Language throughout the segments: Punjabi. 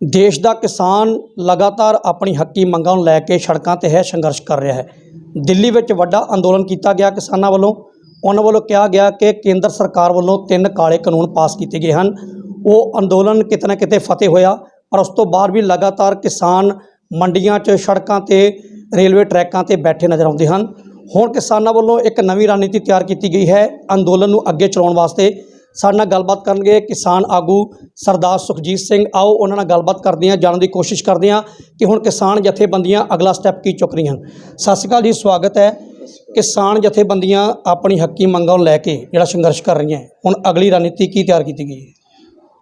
ਦੇਸ਼ ਦਾ ਕਿਸਾਨ ਲਗਾਤਾਰ ਆਪਣੀ ਹੱਕੀ ਮੰਗਾਂ ਨੂੰ ਲੈ ਕੇ ਸੜਕਾਂ ਤੇ ਹੈ ਸੰਘਰਸ਼ ਕਰ ਰਿਹਾ ਹੈ। ਦਿੱਲੀ ਵਿੱਚ ਵੱਡਾ ਅੰਦੋਲਨ ਕੀਤਾ ਗਿਆ ਕਿਸਾਨਾਂ ਵੱਲੋਂ। ਉਹਨਾਂ ਵੱਲੋਂ ਕਿਹਾ ਗਿਆ ਕਿ ਕੇਂਦਰ ਸਰਕਾਰ ਵੱਲੋਂ ਤਿੰਨ ਕਾਲੇ ਕਾਨੂੰਨ ਪਾਸ ਕੀਤੇ ਗਏ ਹਨ। ਉਹ ਅੰਦੋਲਨ ਕਿਤੇ ਨਾ ਕਿਤੇ ਫਤਿਹ ਹੋਇਆ, ਪਰ ਉਸ ਤੋਂ ਬਾਅਦ ਵੀ ਲਗਾਤਾਰ ਕਿਸਾਨ ਮੰਡੀਆਂ 'ਚ, ਸੜਕਾਂ ਤੇ, ਰੇਲਵੇ ਟਰੈਕਾਂ ਤੇ ਬੈਠੇ ਨਜ਼ਰ ਆਉਂਦੇ ਹਨ। ਹੁਣ ਕਿਸਾਨਾਂ ਵੱਲੋਂ ਇੱਕ ਨਵੀਂ ਰਣਨੀਤੀ ਤਿਆਰ ਕੀਤੀ ਗਈ ਹੈ। ਅੰਦੋਲਨ ਨੂੰ ਅੱਗੇ ਚਲਾਉਣ ਵਾਸਤੇ ਸਾਡੇ ਨਾਲ ਗੱਲਬਾਤ ਕਰਨਗੇ ਕਿਸਾਨ ਆਗੂ ਸਰਦਾਰ ਸੁਖਜੀਤ ਸਿੰਘ। ਆਓ ਉਹਨਾਂ ਨਾਲ ਗੱਲਬਾਤ ਕਰਦੇ ਹਾਂ, ਜਾਣਨ ਦੀ ਕੋਸ਼ਿਸ਼ ਕਰਦੇ ਹਾਂ ਕਿ ਹੁਣ ਕਿਸਾਨ ਜਥੇਬੰਦੀਆਂ ਅਗਲਾ ਸਟੈਪ ਕੀ ਚੁੱਕ ਰਹੀਆਂ। ਹਨ ਸਤਿ ਸ਼੍ਰੀ ਅਕਾਲ ਜੀ, ਸਵਾਗਤ ਹੈ। ਕਿਸਾਨ ਜਥੇਬੰਦੀਆਂ ਆਪਣੀ ਹੱਕੀ ਮੰਗਾਂ ਨੂੰ ਲੈ ਕੇ ਜਿਹੜਾ ਸੰਘਰਸ਼ ਕਰ ਰਹੀਆਂ। ਹੁਣ ਅਗਲੀ ਰਣਨੀਤੀ ਕੀ ਤਿਆਰ ਕੀਤੀ ਗਈ ਹੈ?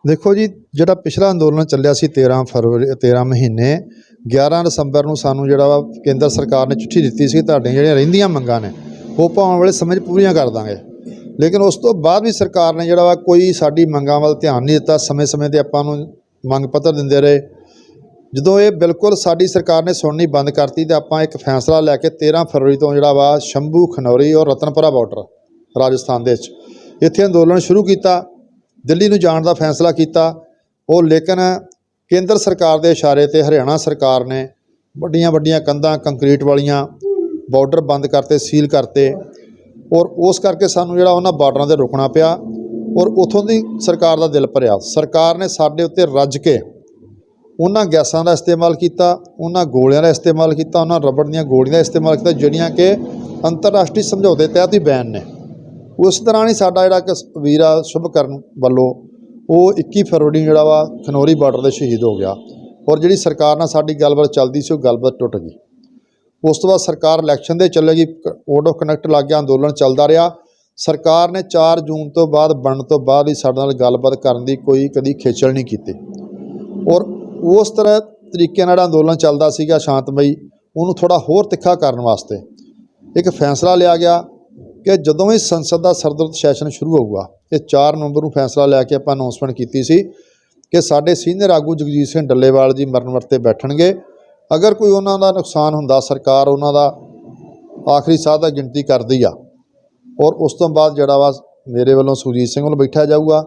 ਦੇਖੋ ਜੀ, ਜਿਹੜਾ ਪਿਛਲਾ ਅੰਦੋਲਨ ਚੱਲਿਆ ਸੀ 13 ਫਰਵਰੀ 13 ਮਹੀਨੇ 11 ਦਸੰਬਰ ਨੂੰ ਸਾਨੂੰ ਜਿਹੜਾ ਵਾ ਕੇਂਦਰ ਸਰਕਾਰ ਨੇ ਚਿੱਠੀ ਦਿੱਤੀ ਸੀ, ਤੁਹਾਡੀਆਂ ਜਿਹੜੀਆਂ ਰਹਿੰਦੀਆਂ ਮੰਗਾਂ ਨੇ, ਉਹ ਪਾਉਣ ਵਾਲੇ ਸਮੇਂ 'ਚ ਪੂਰੀਆਂ ਕਰ ਦਾਂਗੇ। ਲੇਕਿਨ ਉਸ ਤੋਂ ਬਾਅਦ ਵੀ ਸਰਕਾਰ ਨੇ ਜਿਹੜਾ ਵਾ ਕੋਈ ਸਾਡੀ ਮੰਗਾਂ ਵੱਲ ਧਿਆਨ ਨਹੀਂ ਦਿੱਤਾ, ਸਮੇਂ-ਸਮੇਂ ਤੇ ਆਪਾਂ ਨੂੰ ਮੰਗ ਪੱਤਰ ਦਿੰਦੇ ਰਹੇ। ਜਦੋਂ ਇਹ ਬਿਲਕੁਲ ਸਾਡੀ ਸਰਕਾਰ ਨੇ ਸੁਣਨੀ ਬੰਦ ਕਰਤੀ ਤੇ ਆਪਾਂ ਇੱਕ ਫੈਸਲਾ ਲੈ ਕੇ 13 ਫਰਵਰੀ ਤੋਂ ਜਿਹੜਾ ਵਾ ਸ਼ੰਭੂ, ਖਨੌਰੀ ਔਰ ਰਤਨਪੁਰਾ ਬਾਰਡਰ ਰਾਜਸਥਾਨ ਦੇ ਵਿੱਚ ਇੱਥੇ ਅੰਦੋਲਨ ਸ਼ੁਰੂ ਕੀਤਾ, ਦਿੱਲੀ ਨੂੰ ਜਾਣ ਦਾ ਫੈਸਲਾ ਕੀਤਾ। ਉਹ ਲੇਕਿਨ ਕੇਂਦਰ ਸਰਕਾਰ ਦੇ ਇਸ਼ਾਰੇ ਤੇ ਹਰਿਆਣਾ ਸਰਕਾਰ ਨੇ ਵੱਡੀਆਂ ਵੱਡੀਆਂ ਕੰਧਾਂ, ਕੰਕਰੀਟ ਵਾਲੀਆਂ ਬਾਰਡਰ ਬੰਦ ਕਰਤੇ ਸੀਲ ਕਰਤੇ। ਔਰ ਉਸ ਕਰਕੇ ਸਾਨੂੰ ਜਿਹੜਾ ਉਹਨਾਂ ਬਾਰਡਰਾਂ ਤੇ ਰੁਕਣਾ ਪਿਆ ਔਰ ਉਥੋਂ ਦੀ ਸਰਕਾਰ ਦਾ ਦਿਲ ਭਰਿਆ। ਸਰਕਾਰ ਨੇ ਸਾਡੇ ਉੱਤੇ ਰੱਜ ਕੇ ਉਹਨਾਂ ਗੈਸਾਂ ਦਾ ਇਸਤੇਮਾਲ ਕੀਤਾ, ਉਹਨਾਂ ਗੋਲਿਆਂ ਦਾ ਇਸਤੇਮਾਲ ਕੀਤਾ, ਉਹਨਾਂ ਰਬੜ ਦੀਆਂ ਗੋਲੀਆਂ ਦਾ ਇਸਤੇਮਾਲ ਕੀਤਾ, ਜਿਹੜੀਆਂ ਕਿ ਅੰਤਰਰਾਸ਼ਟਰੀ ਸਮਝੌਤੇ ਤਹਿਤ ਹੀ ਬੈਨ ਨੇ। ਉਸ ਤਰ੍ਹਾਂ ਹੀ ਸਾਡਾ ਜਿਹੜਾ ਕਿ ਵੀਰਾ ਸ਼ੁਭਕਰਨ ਵੱਲੋਂ ਉਹ 21 ਫਰਵਰੀ ਨੂੰ ਜਿਹੜਾ ਵਾ ਖਨੌਰੀ ਬਾਰਡਰ ਤੇ ਸ਼ਹੀਦ ਹੋ ਗਿਆ ਔਰ ਜਿਹੜੀ ਸਰਕਾਰ ਨਾਲ ਸਾਡੀ ਗੱਲਬਾਤ ਚੱਲਦੀ ਸੀ, ਉਹ ਗੱਲਬਾਤ ਟੁੱਟ ਗਈ। ਉਸ ਤੋਂ ਬਾਅਦ ਸਰਕਾਰ ਇਲੈਕਸ਼ਨ ਦੇ ਚੱਲੇਗੀ ਕੋਡ ਆਫ ਕਨੈਕਟ ਲੱਗ ਗਿਆ, ਅੰਦੋਲਨ ਚੱਲਦਾ ਰਿਹਾ। ਸਰਕਾਰ ਨੇ 4 ਜੂਨ ਤੋਂ ਬਾਅਦ, ਬਣਨ ਤੋਂ ਬਾਅਦ ਹੀ ਸਾਡੇ ਨਾਲ ਗੱਲਬਾਤ ਕਰਨ ਦੀ ਕੋਈ ਕਦੀ ਖੇਚਲ ਨਹੀਂ ਕੀਤੀ। ਔਰ ਉਸ ਤਰ੍ਹਾਂ ਤਰੀਕੇ ਨਾਲ ਅੰਦੋਲਨ ਚੱਲਦਾ ਸੀਗਾ ਸ਼ਾਂਤਮਈ, ਉਹਨੂੰ ਥੋੜਾ ਹੋਰ ਤਿੱਖਾ ਕਰਨ ਵਾਸਤੇ ਇੱਕ ਫੈਸਲਾ ਲਿਆ ਗਿਆ ਕਿ ਜਦੋਂ ਹੀ ਸੰਸਦ ਦਾ ਸਰਦਰਦ ਸੈਸ਼ਨ ਸ਼ੁਰੂ ਹੋਊਗਾ, ਇਹ 4 ਨਵੰਬਰ ਨੂੰ ਫੈਸਲਾ ਲੈ ਕੇ ਆਪਾਂ ਅਨਾਉਂਸਮੈਂਟ ਕੀਤੀ ਸੀ ਕਿ ਸਾਡੇ ਸੀਨੀਅਰ ਆਗੂ ਜਗਜੀਤ ਸਿੰਘ ਡੱਲੇਵਾਲ ਜੀ ਮਰਨ ਵਰਤੇ ਬੈਠਣਗੇ। ਅਗਰ ਕੋਈ ਉਹਨਾਂ ਦਾ ਨੁਕਸਾਨ ਹੁੰਦਾ, ਸਰਕਾਰ ਉਹਨਾਂ ਦਾ ਆਖਰੀ ਸਾਹ ਦਾ ਗਿਣਤੀ ਕਰਦੀ ਆ, ਔਰ ਉਸ ਤੋਂ ਬਾਅਦ ਜਿਹੜਾ ਵਾ ਮੇਰੇ ਵੱਲੋਂ ਸੁਰਜੀਤ ਸਿੰਘ ਵੱਲੋਂ ਬੈਠਿਆ ਜਾਊਗਾ,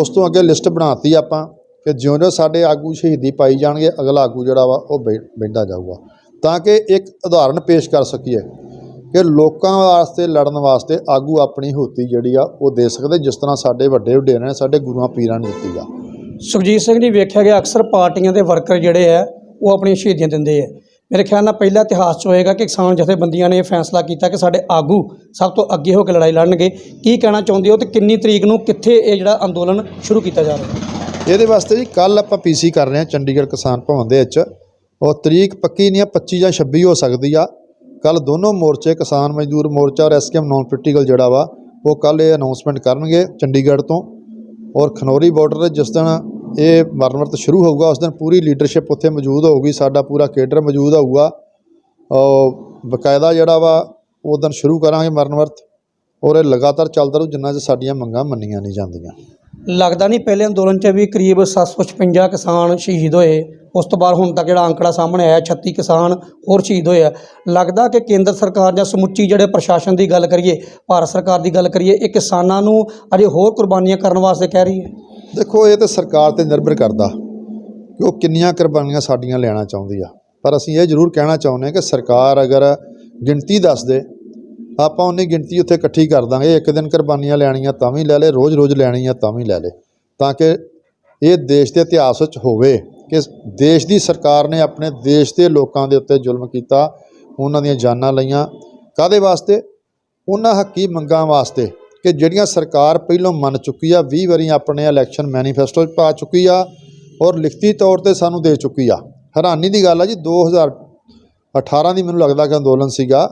ਉਸ ਤੋਂ ਅੱਗੇ ਲਿਸਟ ਬਣਾਤੀ ਆਪਾਂ ਕਿ ਜਿਉਂ-ਜਿਉਂ ਸਾਡੇ ਆਗੂ ਸ਼ਹੀਦੀ ਪਾਈ ਜਾਣਗੇ, ਅਗਲਾ ਆਗੂ ਜਿਹੜਾ ਵਾ ਉਹ ਬੈ- ਜਾਊਗਾ। ਤਾਂ ਕਿ ਇੱਕ ਉਦਾਹਰਣ ਪੇਸ਼ ਕਰ ਸਕੀਏ ਕਿ ਲੋਕਾਂ ਵਾਸਤੇ, ਲੜਨ ਵਾਸਤੇ ਆਗੂ ਆਪਣੀ ਹੁਤੀ ਜਿਹੜੀ ਆ, ਉਹ ਦੇ ਸਕਦੇ ਜਿਸ ਤਰ੍ਹਾਂ ਸਾਡੇ ਵੱਡੇ ਵਡੇਰਿਆਂ ਨੇ, ਸਾਡੇ ਗੁਰੂਆਂ, ਪੀਰਾਂ ਨੇ ਦਿੱਤੀ ਆ। ਸੁਖਜੀਤ ਸਿੰਘ ਜੀ, ਵੇਖਿਆ ਗਿਆ ਅਕਸਰ ਪਾਰਟੀਆਂ ਦੇ ਵਰਕਰ ਜਿਹੜੇ ਆ ਉਹ ਆਪਣੀਆਂ ਸ਼ਹੀਦੀਆਂ ਦਿੰਦੇ ਆ। ਮੇਰੇ ਖਿਆਲ ਨਾਲ ਪਹਿਲਾ ਇਤਿਹਾਸ 'ਚ ਹੋਏਗਾ ਕਿ ਕਿਸਾਨ ਜਥੇਬੰਦੀਆਂ ਨੇ ਇਹ ਫੈਸਲਾ ਕੀਤਾ ਕਿ ਸਾਡੇ ਆਗੂ ਸਭ ਤੋਂ ਅੱਗੇ ਹੋ ਕੇ ਲੜਾਈ ਲੜਨਗੇ। ਕੀ ਕਹਿਣਾ ਚਾਹੁੰਦੇ ਹੋ ਤੇ ਕਿੰਨੀ ਤਰੀਕ ਨੂੰ ਕਿੱਥੇ ਇਹ ਜਿਹੜਾ ਅੰਦੋਲਨ ਸ਼ੁਰੂ ਕੀਤਾ ਜਾ ਰਿਹਾ? ਹੈ ਇਹਦੇ ਵਾਸਤੇ ਜੀ ਕੱਲ ਆਪਾਂ ਪੀਸੀ ਕਰ ਰਹੇ ਹਾਂ, ਚੰਡੀਗੜ੍ਹ ਕਿਸਾਨ ਭਵਨ ਦੇ ਵਿੱਚ। ਉਹ ਤਰੀਕ ਪੱਕੀ ਨਹੀਂ ਆ 25 ਜਾਂ 26 ਹੋ ਸਕਦੀ ਆ। ਕੱਲ ਦੋਨੋਂ ਮੋਰਚੇ, ਕਿਸਾਨ ਮਜ਼ਦੂਰ ਮੋਰਚਾ ਔਰ ਐਸਕੇਐਮ ਨਾਨ ਪੋਲੀਟੀਕਲ ਜਿਹੜਾ ਵਾ, ਉਹ ਕੱਲ ਇਹ ਅਨਾਉਂਸਮੈਂਟ ਕਰਨਗੇ ਚੰਡੀਗੜ੍ਹ ਤੋਂ। ਔਰ ਖਨੌਰੀ ਬਾਰਡਰ ਤੇ ਜਿਸ ਦਿਨ ਇਹ ਮਰਨ ਵਰਤ ਸ਼ੁਰੂ ਹੋਊਗਾ, ਉਸ ਦਿਨ ਪੂਰੀ ਲੀਡਰਸ਼ਿਪ ਉੱਥੇ ਮੌਜੂਦ ਹੋਊਗੀ, ਸਾਡਾ ਪੂਰਾ ਕੇਡਰ ਮੌਜੂਦ ਹੋਊਗਾ। ਔਰ ਬਕਾਇਦਾ ਜਿਹੜਾ ਵਾ, ਉਹ ਦਿਨ ਸ਼ੁਰੂ ਕਰਾਂਗੇ ਮਰਨ ਵਰਤ ਔਰ ਇਹ ਲਗਾਤਾਰ ਚੱਲਦਾ ਰਹੂ, ਜਿੰਨਾ 'ਚ ਸਾਡੀਆਂ ਮੰਗਾਂ ਮੰਨੀਆਂ ਨਹੀਂ ਜਾਂਦੀਆਂ। ਲੱਗਦਾ ਨਹੀਂ ਪਹਿਲੇ ਅੰਦੋਲਨ 'ਚ ਵੀ ਕਰੀਬ 756 ਕਿਸਾਨ ਸ਼ਹੀਦ ਹੋਏ, ਉਸ ਤੋਂ ਬਾਅਦ ਹੁਣ ਤੱਕ ਜਿਹੜਾ ਅੰਕੜਾ ਸਾਹਮਣੇ ਆਇਆ 36 ਕਿਸਾਨ ਹੋਰ ਸ਼ਹੀਦ ਹੋਏ ਆ। ਲੱਗਦਾ ਕਿ ਕੇਂਦਰ ਸਰਕਾਰ ਜਾਂ ਸਮੁੱਚੀ ਜਿਹੜੇ ਪ੍ਰਸ਼ਾਸਨ ਦੀ ਗੱਲ ਕਰੀਏ, ਭਾਰਤ ਸਰਕਾਰ ਦੀ ਗੱਲ ਕਰੀਏ, ਇਹ ਕਿਸਾਨਾਂ ਨੂੰ ਅਜੇ ਹੋਰ ਕੁਰਬਾਨੀਆਂ ਕਰਨ ਵਾਸਤੇ ਕਹਿ ਰਹੀ ਹੈ। ਦੇਖੋ, ਇਹ ਤਾਂ ਸਰਕਾਰ ਤੇ ਨਿਰਭਰ ਕਰਦਾ ਕਿ ਉਹ ਕਿੰਨੀਆਂ ਕੁਰਬਾਨੀਆਂ ਸਾਡੀਆਂ ਲੈਣਾ ਚਾਹੁੰਦੀ ਆ। ਪਰ ਅਸੀਂ ਇਹ ਜ਼ਰੂਰ ਕਹਿਣਾ ਚਾਹੁੰਦੇ ਹਾਂ ਕਿ ਸਰਕਾਰ ਅਗਰ ਗਿਣਤੀ ਦੱਸ ਦੇ, ਆਪਾਂ ਉਨੀ ਗਿਣਤੀ ਉੱਥੇ ਇਕੱਠੀ ਕਰ ਦਾਂਗੇ। ਇੱਕ ਦਿਨ ਕੁਰਬਾਨੀਆਂ ਲੈਣੀਆਂ ਤਾਂ ਵੀ ਲੈ ਲੈ, ਰੋਜ਼-ਰੋਜ਼ ਲੈਣੀਆਂ ਤਾਂ ਵੀ ਲੈ ਲੈ। ਤਾਂ ਕਿ ਇਹ ਦੇਸ਼ ਦੇ ਇਤਿਹਾਸ ਵਿੱਚ ਹੋਵੇ ਕਿ ਦੇਸ਼ ਦੀ ਸਰਕਾਰ ਨੇ ਆਪਣੇ ਦੇਸ਼ ਦੇ ਲੋਕਾਂ ਦੇ ਉੱਤੇ ਜ਼ੁਲਮ ਕੀਤਾ, ਉਹਨਾਂ ਦੀਆਂ ਜਾਨਾਂ ਲਈਆਂ। ਕਾਦੇ ਵਾਸਤੇ? ਉਹਨਾਂ ਹੱਕੀ ਮੰਗਾਂ ਵਾਸਤੇ। ਕਿ ਜਿਹੜੀਆਂ ਸਰਕਾਰ ਪਹਿਲਾਂ ਮੰਨ ਚੁੱਕੀ ਆ 20 ਵਾਰੀ ਆਪਣੇ ਇਲੈਕਸ਼ਨ ਮੈਨੀਫੈਸਟੋ 'ਚ ਪਾ ਚੁੱਕੀ ਆ ਔਰ ਲਿਖਤੀ ਤੌਰ ਤੇ ਸਾਨੂੰ ਦੇ ਚੁੱਕੀ ਆ। ਹੈਰਾਨੀ ਦੀ ਗੱਲ ਆ ਜੀ 2018 ਦੀ ਮੈਨੂੰ ਲੱਗਦਾ ਕਿ ਅੰਦੋਲਨ ਸੀਗਾ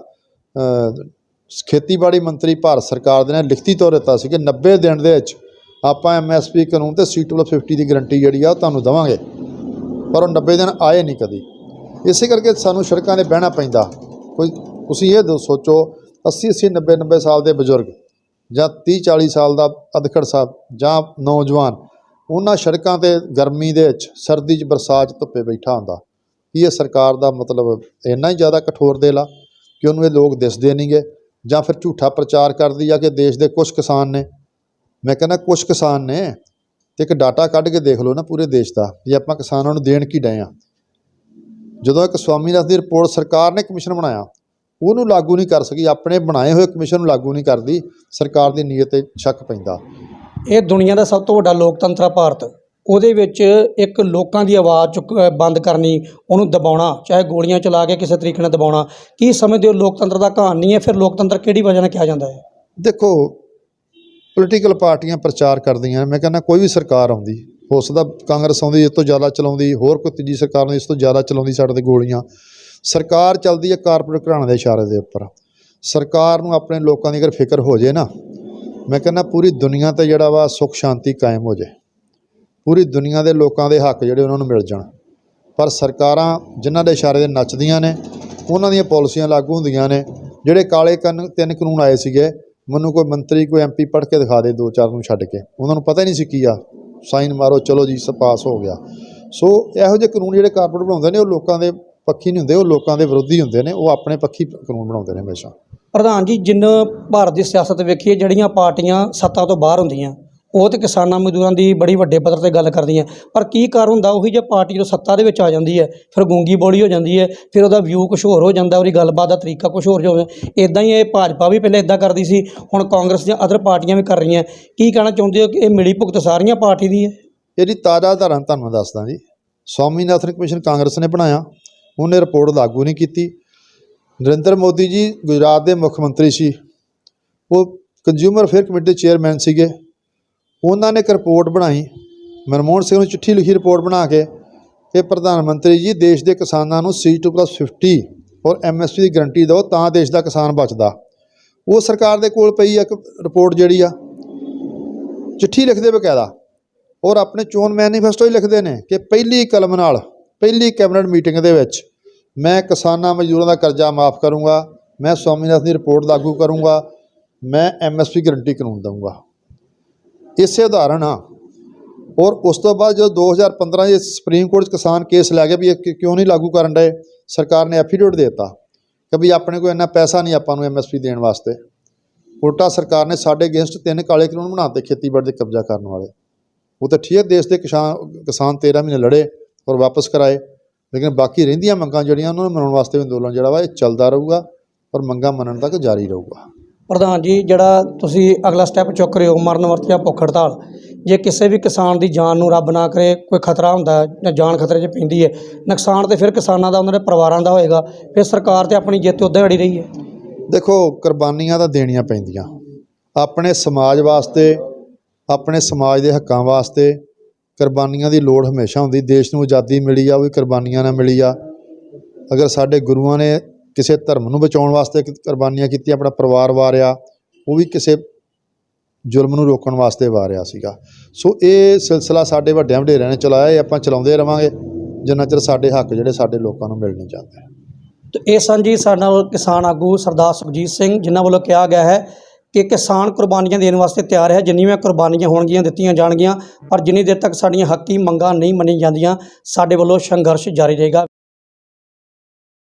ਖੇਤੀਬਾੜੀ ਮੰਤਰੀ ਭਾਰਤ ਸਰਕਾਰ ਦੇ ਨੇ ਲਿਖਤੀ ਤੌਰ ਦਿੱਤਾ ਸੀ ਕਿ 90 ਦਿਨ ਦੇ ਵਿੱਚ ਆਪਾਂ ਐਮਐਸਪੀ ਕਾਨੂੰਨ ਤੇ ਸੀਟ ਪਲੱਸ 50 ਦੀ ਗਰੰਟੀ ਜਿਹੜੀ ਆ ਉਹ ਤੁਹਾਨੂੰ ਦੇਵਾਂਗੇ। ਪਰ ਉਹ 90 ਦਿਨ ਆਏ ਨਹੀਂ ਕਦੀ। ਇਸੇ ਕਰਕੇ ਸਾਨੂੰ ਸੜਕਾਂ 'ਤੇ ਬਹਿਣਾ ਪੈਂਦਾ। ਕੋਈ ਤੁਸੀਂ ਇਹ ਦੋ ਸੋਚੋ 80 80 90 90 ਸਾਲ ਦੇ ਬਜ਼ੁਰਗ ਜਾਂ 30 40 ਸਾਲ ਦਾ ਅਧਖੜ ਸਾਹਿਬ ਜਾਂ ਨੌਜਵਾਨ, ਉਹਨਾਂ ਸੜਕਾਂ ਤੇ ਗਰਮੀ ਦੇ ਵਿੱਚ ਸਰਦੀ 'ਚ ਬਰਸਾਤ 'ਚ ਧੁੱਪੇ ਬੈਠਾ ਹੁੰਦਾ। ਕੀ ਇਹ ਸਰਕਾਰ ਦਾ ਮਤਲਬ ਇੰਨਾ ਹੀ ਜ਼ਿਆਦਾ ਕਠੋਰ ਦਿਲ ਆ ਕਿ ਉਹਨੂੰ ਇਹ ਲੋਕ ਦਿਸਦੇ ਨਹੀਂਗੇ ਜਾਂ ਫਿਰ ਝੂਠਾ ਪ੍ਰਚਾਰ ਕਰਦੀ ਆ ਕਿ ਦੇਸ਼ ਦੇ ਕੁਝ ਕਿਸਾਨ ਨੇ। ਮੈਂ ਕਹਿੰਦਾ ਕੁਝ ਕਿਸਾਨ ਨੇ, ਤੇ ਇੱਕ ਡਾਟਾ ਕੱਢ ਕੇ ਦੇਖ ਲਓ ਨਾ ਪੂਰੇ ਦੇਸ਼ ਦਾ, ਵੀ ਆਪਾਂ ਕਿਸਾਨਾਂ ਨੂੰ ਦੇਣ ਕੀ ਡਏ ਆ। ਜਦੋਂ ਇੱਕ ਸਵਾਮੀਨਾਥਨ ਦੀ ਰਿਪੋਰਟ ਸਰਕਾਰ ਨੇ ਕਮਿਸ਼ਨ ਬਣਾਇਆ ਉਹਨੂੰ ਲਾਗੂ ਨਹੀਂ ਕਰ ਸਕੀ ਆਪਣੇ ਬਣਾਏ ਹੋਏ ਕਮਿਸ਼ਨ ਨੂੰ ਲਾਗੂ ਨਹੀਂ ਕਰਦੀ ਸਰਕਾਰ ਦੀ ਨੀਅਤ ਤੇ ਸ਼ੱਕ ਪੈਂਦਾ। ਇਹ ਦੁਨੀਆ ਦਾ ਸਭ ਤੋਂ ਵੱਡਾ ਲੋਕਤੰਤਰ ਆ ਭਾਰਤ। ਉਹਦੇ ਵਿੱਚ ਇੱਕ ਲੋਕਾਂ ਦੀ ਆਵਾਜ਼ ਚੁੱਕ ਬੰਦ ਕਰਨੀ ਉਹਨੂੰ ਦਬਾਉਣਾ ਚਾਹੇ ਗੋਲੀਆਂ ਚਲਾ ਕੇ ਕਿਸੇ ਤਰੀਕੇ ਨਾਲ ਦਬਾਉਣਾ ਕੀ ਸਮਝਦੇ ਹੋ ਲੋਕਤੰਤਰ ਦਾ ਕਹਾਣ ਨਹੀਂ ਹੈ? ਫਿਰ ਲੋਕਤੰਤਰ ਕਿਹੜੀ ਵਜ੍ਹਾ ਨਾਲ ਕਿਹਾ ਜਾਂਦਾ ਹੈ? ਦੇਖੋ ਪੋਲੀਟੀਕਲ ਪਾਰਟੀਆਂ ਪ੍ਰਚਾਰ ਕਰਦੀਆਂ ਮੈਂ ਕਹਿੰਦਾ ਕੋਈ ਵੀ ਸਰਕਾਰ ਆਉਂਦੀ ਹੋ ਸਕਦਾ ਕਾਂਗਰਸ ਆਉਂਦੀ ਇਸ ਤੋਂ ਜ਼ਿਆਦਾ ਚਲਾਉਂਦੀ ਹੋਰ ਕੋਈ ਤੀਜੀ ਸਰਕਾਰ ਨੇ ਇਸ ਤੋਂ ਜ਼ਿਆਦਾ ਚਲਾਉਂਦੀ ਸਾਡੇ ਤੇ ਗੋਲੀਆਂ। ਸਰਕਾਰ ਚੱਲਦੀ ਹੈ ਕਾਰਪੋਰੇਟ ਘਰਾਣੇ ਦੇ ਇਸ਼ਾਰੇ ਦੇ ਉੱਪਰ। ਸਰਕਾਰ ਨੂੰ ਆਪਣੇ ਲੋਕਾਂ ਦੀ ਅਗਰ ਫਿਕਰ ਹੋ ਜੇ ਨਾ, ਮੈਂ ਕਹਿੰਦਾ ਪੂਰੀ ਦੁਨੀਆ ਤੇ ਜਿਹੜਾ ਵਾ ਸੁੱਖ ਸ਼ਾਂਤੀ ਕਾਇਮ ਹੋ ਜੇ। ਪੂਰੀ ਦੁਨੀਆ ਦੇ ਲੋਕਾਂ ਦੇ ਹੱਕ ਜਿਹੜੇ ਉਹਨਾਂ ਨੂੰ ਮਿਲ ਜਾਣ। ਪਰ ਸਰਕਾਰਾਂ ਜਿਨ੍ਹਾਂ ਦੇ ਇਸ਼ਾਰੇ ਦੇ ਨੱਚਦੀਆਂ ਨੇ, ਉਹਨਾਂ ਦੀਆਂ ਪਾਲਿਸੀਆਂ ਲਾਗੂ ਹੁੰਦੀਆਂ ਨੇ। ਜਿਹੜੇ ਕਾਲੇ ਕੰਨ ਤਿੰਨ ਕਾਨੂੰਨ ਆਏ ਸੀਗੇ, ਮੈਨੂੰ ਕੋਈ ਮੰਤਰੀ, ਕੋਈ ਐਮਪੀ ਪੜ੍ਹ ਕੇ ਦਿਖਾ ਦੇ ਦੋ ਚਾਰ ਨੂੰ ਛੱਡ ਕੇ। ਉਹਨਾਂ ਨੂੰ ਪਤਾ ਹੀ ਨਹੀਂ ਸੀ ਕੀ ਆ। ਸਾਈਨ ਮਾਰੋ, ਚਲੋ ਜੀ, ਸ, ਪਾਸ ਹੋ ਗਿਆ। ਸੋ ਇਹੋ ਜਿਹੇ ਕਾਨੂੰਨ ਜਿਹੜੇ ਕਾਰਪੋਰੇਟ ਬਣਾਉਂਦੇ ਨੇ, ਉਹ ਲੋਕਾਂ ਦੇ ਪੱਖੀ ਨਹੀਂ ਹੁੰਦੇ ਉਹ ਲੋਕਾਂ ਦੇ ਵਿਰੋਧੀ ਹੁੰਦੇ ਨੇ ਉਹ ਆਪਣੇ ਪੱਖੀ ਕਾਨੂੰਨ ਬਣਾਉਂਦੇ ਨੇ ਹਮੇਸ਼ਾ। ਪ੍ਰਧਾਨ ਜੀ ਜਿੰਨ ਭਾਰਤ ਦੀ ਸਿਆਸਤ ਵੇਖੀਏ ਜਿਹੜੀਆਂ ਪਾਰਟੀਆਂ ਸੱਤਾ ਤੋਂ ਬਾਹਰ ਹੁੰਦੀਆਂ ਉਹ ਤੇ ਕਿਸਾਨਾਂ ਮਜ਼ਦੂਰਾਂ ਦੀ ਬੜੀ ਵੱਡੇ ਪੱਧਰ ਤੇ ਗੱਲ ਕਰਦੀਆਂ। ਪਰ ਕੀ ਕਾਰਨ ਹੁੰਦਾ ਉਹੀ ਜੇ ਪਾਰਟੀ ਜਦੋਂ ਸੱਤਾ ਦੇ ਵਿੱਚ ਆ ਜਾਂਦੀ ਹੈ ਫਿਰ ਗੂੰਗੀ ਬੋਲੀ ਹੋ ਜਾਂਦੀ ਹੈ ਫਿਰ ਉਹਦਾ ਵਿਊ ਕੁਝ ਹੋਰ ਹੋ ਜਾਂਦਾ ਉਹਦੀ ਗੱਲਬਾਤ ਦਾ ਤਰੀਕਾ ਕੁਝ ਹੋਰ ਹੋ ਜਾਂਦਾ ਇਦਾਂ ਹੀ ਇਹ ਭਾਜਪਾ ਵੀ ਪਹਿਲਾਂ ਇਦਾਂ ਕਰਦੀ ਸੀ ਹੁਣ ਕਾਂਗਰਸ ਦੀਆਂ ਅਦਰ ਪਾਰਟੀਆਂ ਵੀ ਕਰ ਰਹੀਆਂ। ਕੀ ਕਹਿਣਾ ਚਾਹੁੰਦੇ ਹੋ ਕਿ ਇਹ ਮਿਲੀ ਭੁਗਤ ਸਾਰੀਆਂ ਪਾਰਟੀ ਦੀ ਹੈ? ਇਹਦੀ ਤਾਜ਼ਾ ਉਦਾਹਰਨ ਤੁਹਾਨੂੰ ਦੱਸਦਾ ਜੀ। ਸਵਾਮੀਨਾਥਨ ਕਮਿਸ਼ਨ ਕਾਂਗਰਸ ਨੇ ਬਣਾਇਆ। ਉਹਨੇ ਰਿਪੋਰਟ ਲਾਗੂ ਨਹੀਂ ਕੀਤੀ। ਨਰਿੰਦਰ ਮੋਦੀ ਜੀ ਗੁਜਰਾਤ ਦੇ ਮੁੱਖ ਮੰਤਰੀ ਸੀ। ਉਹ ਕੰਜ਼ਿਊਮਰ ਫੇਅਰ ਕਮੇਟੀ ਦੇ ਚੇਅਰਮੈਨ ਸੀਗੇ। ਉਹਨਾਂ ਨੇ ਇੱਕ ਰਿਪੋਰਟ ਬਣਾਈ। ਮਨਮੋਹਨ ਸਿੰਘ ਨੂੰ ਚਿੱਠੀ ਲਿਖੀ ਰਿਪੋਰਟ ਬਣਾ ਕੇ ਕਿ ਪ੍ਰਧਾਨ ਮੰਤਰੀ ਜੀ, ਦੇਸ਼ ਦੇ ਕਿਸਾਨਾਂ ਨੂੰ C2+50 ਔਰ MSP ਦੀ ਗਰੰਟੀ ਦਿਓ ਤਾਂ ਦੇਸ਼ ਦਾ ਕਿਸਾਨ ਬਚਦਾ। ਉਹ ਸਰਕਾਰ ਦੇ ਕੋਲ ਪਈ ਇੱਕ ਰਿਪੋਰਟ ਜਿਹੜੀ ਆ। ਚਿੱਠੀ ਲਿਖਦੇ ਬਕਾਇਦਾ। ਔਰ ਆਪਣੇ ਚੋਣ ਮੈਨੀਫੈਸਟੋ ਹੀ ਲਿਖਦੇ ਨੇ ਕਿ ਪਹਿਲੀ ਕਲਮ ਨਾਲ, ਪਹਿਲੀ ਕੈਬਨਿਟ ਮੀਟਿੰਗ ਦੇ ਵਿੱਚ ਮੈਂ ਕਿਸਾਨਾਂ ਮਜ਼ਦੂਰਾਂ ਦਾ ਕਰਜ਼ਾ ਮਾਫ ਕਰੂੰਗਾ, ਮੈਂ ਸਵਾਮੀਨਾਥਨ ਦੀ ਰਿਪੋਰਟ ਲਾਗੂ ਕਰੂੰਗਾ, ਮੈਂ ਐਮਐਸਪੀ ਗਰੰਟੀ ਕਾਨੂੰਨ ਦਊਂਗਾ। ਇਸੇ ਉਦਾਹਰਣ ਆ। ਔਰ ਉਸ ਤੋਂ ਬਾਅਦ ਜਦੋਂ 2015 ਦੇ ਸੁਪਰੀਮ ਕੋਰਟ 'ਚ ਕਿਸਾਨ ਕੇਸ ਲੈ ਗਿਆ ਵੀ ਇਹ ਕਿਉਂ ਨਹੀਂ ਲਾਗੂ ਕਰਨ ਡਏ? ਸਰਕਾਰ ਨੇ ਐਫੀਡੇਵਿਟ ਦਿੱਤਾ ਕਿ ਵੀ ਆਪਣੇ ਕੋਲ ਇੰਨਾ ਪੈਸਾ ਨਹੀਂ ਆਪਾਂ ਨੂੰ ਐਮਐਸਪੀ ਦੇਣ ਵਾਸਤੇ। ਉਲਟਾ ਸਰਕਾਰ ਨੇ ਸਾਡੇ ਅਗੇਂਸਟ ਤਿੰਨ ਕਾਲੇ ਕਾਨੂੰਨ ਬਣਾਤੇ ਖੇਤੀਬਾੜੀ ਤੇ ਕਬਜ਼ਾ ਕਰਨ ਵਾਲੇ। ਉਹ ਤਾਂ ਠੀਕ ਹੈ, ਦੇਸ਼ ਦੇ ਕਿਸਾਨ ਕਿਸਾਨ 13 ਮਹੀਨੇ ਲੜੇ ਔਰ ਵਾਪਸ ਕਰਾਏ। ਲੇਕਿਨ ਬਾਕੀ ਰਹਿੰਦੀਆਂ ਮੰਗਾਂ ਜਿਹੜੀਆਂ ਉਹਨਾਂ ਨੂੰ ਮਨਾਉਣ ਵਾਸਤੇ ਵੀ ਅੰਦੋਲਨ ਜਿਹੜਾ ਵਾ ਇਹ ਚੱਲਦਾ ਰਹੂਗਾ ਔਰ ਮੰਗਾਂ ਮੰਨਣ ਤੱਕ ਜਾਰੀ ਰਹੂਗਾ। ਪ੍ਰਧਾਨ ਜੀ ਜਿਹੜਾ ਤੁਸੀਂ ਅਗਲਾ ਸਟੈਪ ਚੁੱਕ ਰਹੇ ਹੋ ਮਰਨ ਵਰਤ ਜਾਂ ਭੁੱਖ ਹੜਤਾਲ ਜੇ ਕਿਸੇ ਵੀ ਕਿਸਾਨ ਦੀ ਜਾਨ ਨੂੰ ਰੱਬ ਨਾ ਕਰੇ ਕੋਈ ਖਤਰਾ ਹੁੰਦਾ ਜਾਂ ਜਾਨ ਖਤਰੇ 'ਚ ਪੈਂਦੀ ਹੈ ਨੁਕਸਾਨ ਤੇ ਫਿਰ ਕਿਸਾਨਾਂ ਦਾ ਉਹਨਾਂ ਦੇ ਪਰਿਵਾਰਾਂ ਦਾ ਹੋਏਗਾ ਫਿਰ ਸਰਕਾਰ ਤੇ ਆਪਣੀ ਜਿੱਤ ਉੱਦਾਂ ਅੜੀ ਰਹੀ ਹੈ। ਦੇਖੋ ਕੁਰਬਾਨੀਆਂ ਤਾਂ ਦੇਣੀਆਂ ਪੈਂਦੀਆਂ। ਆਪਣੇ ਸਮਾਜ ਵਾਸਤੇ ਆਪਣੇ ਸਮਾਜ ਦੇ ਹੱਕਾਂ ਵਾਸਤੇ ਕੁਰਬਾਨੀਆਂ ਦੀ ਲੋੜ ਹਮੇਸ਼ਾ ਹੁੰਦੀ, ਦੇਸ਼ ਨੂੰ ਆਜ਼ਾਦੀ ਮਿਲੀ ਆ, ਉਹ ਵੀ ਕੁਰਬਾਨੀਆਂ ਨਾਲ ਮਿਲੀ ਆ। ਅਗਰ ਸਾਡੇ ਗੁਰੂਆਂ ਨੇ ਕਿਸੇ ਧਰਮ ਨੂੰ ਬਚਾਉਣ ਵਾਸਤੇ ਕੁਰਬਾਨੀਆਂ ਕੀਤੀਆਂ, ਆਪਣਾ ਪਰਿਵਾਰ ਵਾਰਿਆ, ਉਹ ਵੀ ਕਿਸੇ ਜ਼ੁਲਮ ਨੂੰ ਰੋਕਣ ਵਾਸਤੇ ਵਾਰਿਆ ਸੀਗਾ। ਸੋ ਇਹ ਸਿਲਸਿਲਾ ਸਾਡੇ ਵੱਡਿਆਂ ਵਡੇਰਿਆਂ ਨੇ ਚਲਾਇਆ, ਇਹ ਆਪਾਂ ਚਲਾਉਂਦੇ ਰਵਾਂਗੇ, ਜਿੰਨਾ ਚਿਰ ਸਾਡੇ ਹੱਕ ਜਿਹੜੇ ਸਾਡੇ ਲੋਕਾਂ ਨੂੰ ਮਿਲ ਨਹੀਂ ਜਾਂਦੇ। ਤੇ ਇਹ ਸਨ ਜੀ ਸਾਡੇ ਨਾਲ ਕਿਸਾਨ ਆਗੂ ਸਰਦਾਰ ਸੁਖਜੀਤ ਸਿੰਘ, ਜਿਨ੍ਹਾਂ ਵੱਲੋਂ ਕਿਹਾ ਗਿਆ ਹੈ ਕਿ ਕਿਸਾਨ ਕੁਰਬਾਨੀਆਂ ਦੇਣ ਵਾਸਤੇ ਤਿਆਰ ਹੈ। ਜਿੰਨੀਆਂ ਕੁਰਬਾਨੀਆਂ ਹੋਣਗੀਆਂ, ਦਿੱਤੀਆਂ ਜਾਣਗੀਆਂ, ਪਰ ਜਿੰਨੀ ਦੇਰ ਤੱਕ ਸਾਡੀਆਂ ਹੱਕੀ ਮੰਗਾਂ ਨਹੀਂ ਮੰਨੀਆਂ ਜਾਂਦੀਆਂ, ਸਾਡੇ ਵੱਲੋਂ ਸੰਘਰਸ਼ ਜਾਰੀ ਰਹੇਗਾ।